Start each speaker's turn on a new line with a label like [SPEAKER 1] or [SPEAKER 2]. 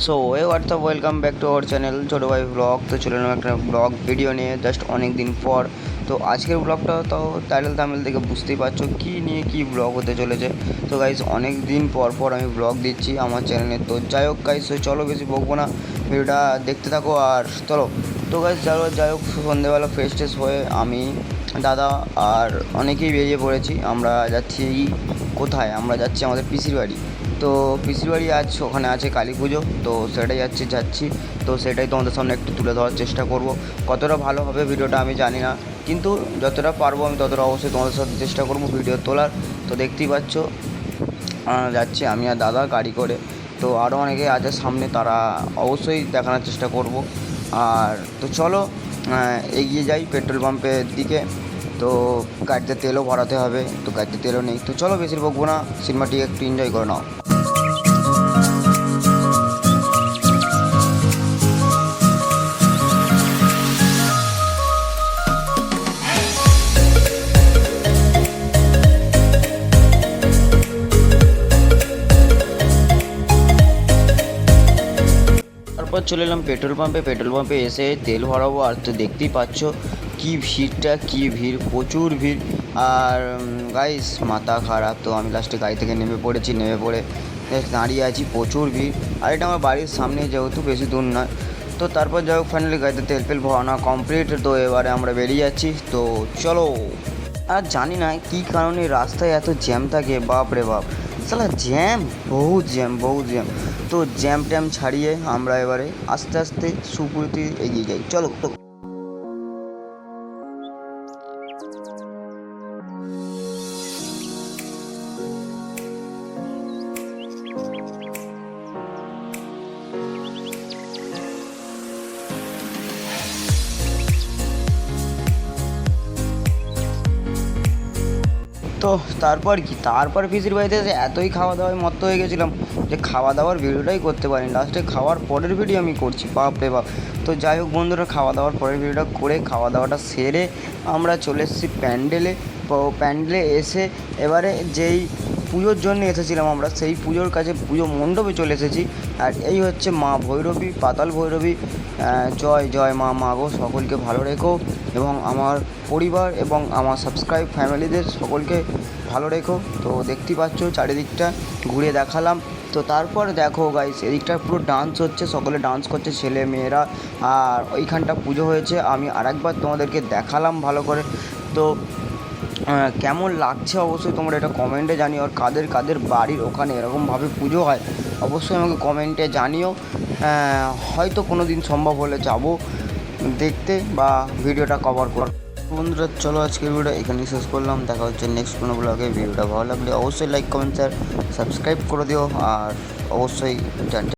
[SPEAKER 1] So way what's up welcome back to our channel ছোটো ভাই blog তো চলে এলাম একটা ব্লগ ভিডিও নিয়ে জাস্ট অনেক দিন পর। তো আজকের ব্লগটা তো টাইটেল তামিল থেকে বুঝতেই পারছ কী নিয়ে কী ব্লগ হতে চলেছে। তো গাইজ অনেক দিন পর পর আমি ব্লগ দিচ্ছি আমার চ্যানেলে তো যাই হোক গাইজ তো চলো বেশি বকবো না, ভিডিওটা দেখতে থাকো আর চলো। তো গাইজ চলো যাই হোক সন্ধেবেলা ফ্রেশ ট্রেশ হয়ে আমি, দাদা আর অনেকেই বেরিয়ে পড়েছি। আমরা যাচ্ছি কোথায়? আমরা যাচ্ছি আমাদের পিসির বাড়ি। তো পিসির বাড়ি আজ ওখানে আছে কালী পুজো, তো সেটাই যাচ্ছি যাচ্ছি। তো সেটাই তোমাদের সামনে একটু তুলে ধরার চেষ্টা করব। কতটা ভালো হবে ভিডিওটা আমি জানি না, কিন্তু যতটা পারব আমি ততটা অবশ্যই তোমাদের সাথে চেষ্টা করব ভিডিও তোলার। তো দেখতেই পাচ্ছ যাচ্ছি আমি আর দাদা গাড়ি করে। তো আরও অনেকে আছে সামনে, তারা অবশ্যই দেখানোর চেষ্টা করব। আর তো চলো এগিয়ে যাই পেট্রোল পাম্পের দিকে। তো গাড়িতে তেলও ভরাতে হবে, তো গাড়িতে তেলও নেই। তো চলো বেশি বকবো না সিনেমাটি একটু এনজয় করে নাও। তারপর চলে এলাম পেট্রোল পাম্পে। পেট্রোল পাম্পে এসে তেল ভরাবো, আর তো দেখতেই পাচ্ছ কি ভিড়টা, কি ভিড়, প্রচুর ভিড়। আর গাইস মাথা খারাপ তো, আমি লাস্টে গাড়ি থেকে নেমে পড়েছি, নেমে পড়ে দাঁড়িয়ে আছি, প্রচুর ভিড়। আর এটা আমার বাড়ির সামনে, যেহেতু বেশি দূর নয়। তো তারপর যাই হোক ফাইনালি গাড়িতে তেল ফেল ভরানো কমপ্লিট তো এবারে আমরা বেরিয়ে যাচ্ছি। তো চলো। আর জানি না কী কারণে রাস্তায় এত জ্যাম থাকে বাপ রে বাপ। সালা জ্যাম বহু জ্যাম বহু জ্যাম তো জ্যাম ট্যাম ছাড়িয়ে আমরা এবারে আস্তে আস্তে সুপুরিতে এগিয়ে যাই। চলো। তো তারপর কি? তারপর পিসির বাড়িতে এসে এতই খাওয়া দাওয়ায় মত্ত হয়ে গেছিলাম যে খাওয়া দাওয়ার ভিডিওটাই করতে পারিনি। লাস্টে খাওয়ার পরের ভিডিও আমি করছি বাপ রে বাপ। তো যাই হোক বন্ধুরা খাওয়া দাওয়ার পরের ভিডিওটা করে খাওয়া দাওয়াটা সেরে আমরা চলে এসেছি প্যান্ডেলে। প্যান্ডেলে এসে এবারে যেই পুজোর জন্য এসেছিলাম আমরা, সেই পুজোর কাছে পুজো মণ্ডপে চলে এসেছি। আর এই হচ্ছে মা ভৈরবী, পাতাল ভৈরবী। জয় জয় মা মা গো, সকলকে ভালো রেখো এবং আমার পরিবার এবং আমার সাবস্ক্রাইব ফ্যামিলিদের সকলকে ভালো রেখো। তো দেখতেই পাচ্ছ চারিদিকটা ঘুরে দেখালাম। তো তারপর দেখো গাইস এদিকটা পুরো ডান্স হচ্ছে, সকলে ডান্স করছে, ছেলে মেয়েরা। আর ওইখানটা পুজো হয়েছে, আমি আরেকবার তোমাদেরকে দেখালাম ভালো করে। তো কেমন লাগছে অবশ্যই তোমরা এটা কমেন্টে জানিও, আর কাদের কাদের বাড়ির ওখানে এরকমভাবে পুজো হয়, অবশ্যই আমাকে কমেন্টে জানিও। হয়তো কোনো দিন সম্ভব হলে যাব দেখতে বা ভিডিওটা কভার কর। বন্ধুরা, চলো আজকের ভিডিও এখানেই শেষ করলাম। দেখা হচ্ছে নেক্সট কোনো ব্লগে ভিডিওটা ভালো লাগলে অবশ্যই লাইক কমেন্ট শেয়ার সাবস্ক্রাইব করে দিও। আর অবশ্যই